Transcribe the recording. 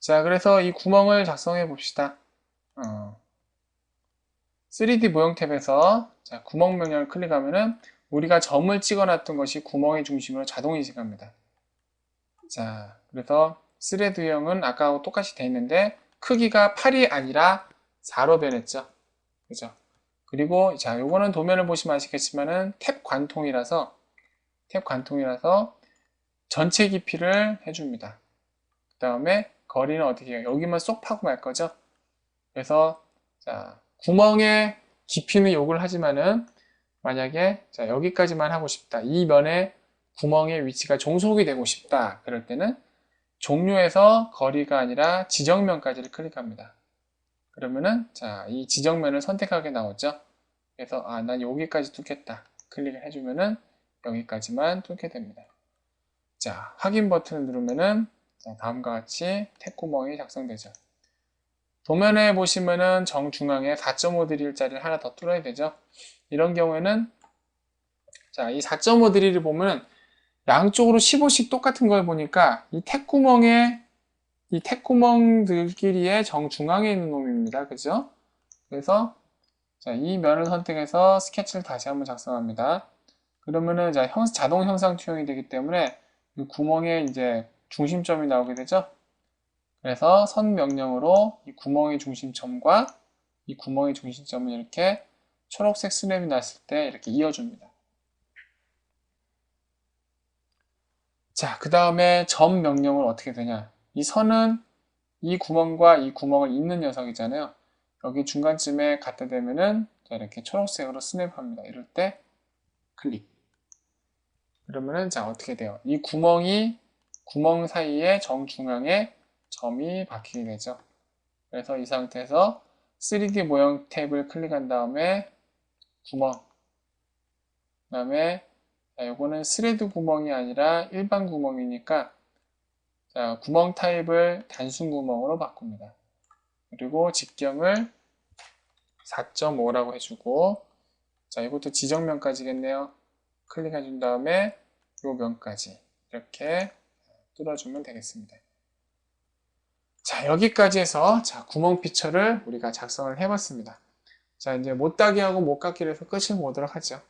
자, 그래서 이 구멍을 작성해 봅시다. 어. 3D 모형 탭에서 자, 구멍 명령을 클릭하면은 우리가 점을 찍어놨던 것이 구멍의 중심으로 자동 인식합니다. 자, 그래서 스레드 유형은 아까하고 똑같이 돼 있는데 크기가 8이 아니라 4로 변했죠. 그죠? 그리고 자, 요거는 도면을 보시면 아시겠지만은 탭 관통이라서 탭 관통이라서 전체 깊이를 해줍니다. 그 다음에 거리는 어떻게 해요? 여기만 쏙 파고 말 거죠? 그래서 자, 구멍의 깊이는 요걸 하지만은 만약에 자, 여기까지만 하고 싶다. 이 면에 구멍의 위치가 종속이 되고 싶다. 그럴 때는 종료에서 거리가 아니라 지정면까지를 클릭합니다. 그러면은 자, 이 지정면을 선택하게 나오죠. 그래서 아, 난 여기까지 뚫겠다. 클릭을 해주면은 여기까지만 뚫게 됩니다. 자, 확인 버튼을 누르면은 자, 다음과 같이 탭구멍이 작성되죠. 도면에 보시면은 정중앙에 4.5 드릴짜리를 하나 더 뚫어야 되죠. 이런 경우에는 자, 이 4.5 드릴을 보면 양쪽으로 15씩 똑같은 걸 보니까 이 탭구멍에 이 탭구멍들끼리의 정중앙에 있는 놈입니다. 그죠? 그래서 자, 이 면을 선택해서 스케치를 다시 한번 작성합니다. 그러면은 자, 형, 자동 형상 투영이 되기 때문에 이 구멍에 이제 중심점이 나오게 되죠. 그래서 선 명령으로 이 구멍의 중심점과 이 구멍의 중심점을 이렇게 초록색 스냅이 났을 때 이렇게 이어줍니다. 자, 그 다음에 점 명령은 어떻게 되냐? 이 선은 이 구멍과 이 구멍을 잇는 녀석이잖아요. 여기 중간쯤에 갖다 대면은 자, 이렇게 초록색으로 스냅합니다. 이럴 때 클릭. 그러면은 자 어떻게 돼요? 이 구멍이 구멍 사이에 정중앙에 점이 박히게 되죠. 그래서 이 상태에서 3D 모형 탭을 클릭한 다음에 구멍 그 다음에 이거는 스레드 구멍이 아니라 일반 구멍이니까 자, 구멍 타입을 단순 구멍으로 바꿉니다. 그리고 직경을 4.5라고 해주고 자 이것도 지정면까지겠네요. 클릭해 준 다음에 요 면까지 이렇게 뚫어주면 되겠습니다. 자 여기까지 해서 자 구멍 피처를 우리가 작성을 해봤습니다. 자 이제 못따기하고 못깎기를 해서 끝을 보도록 하죠.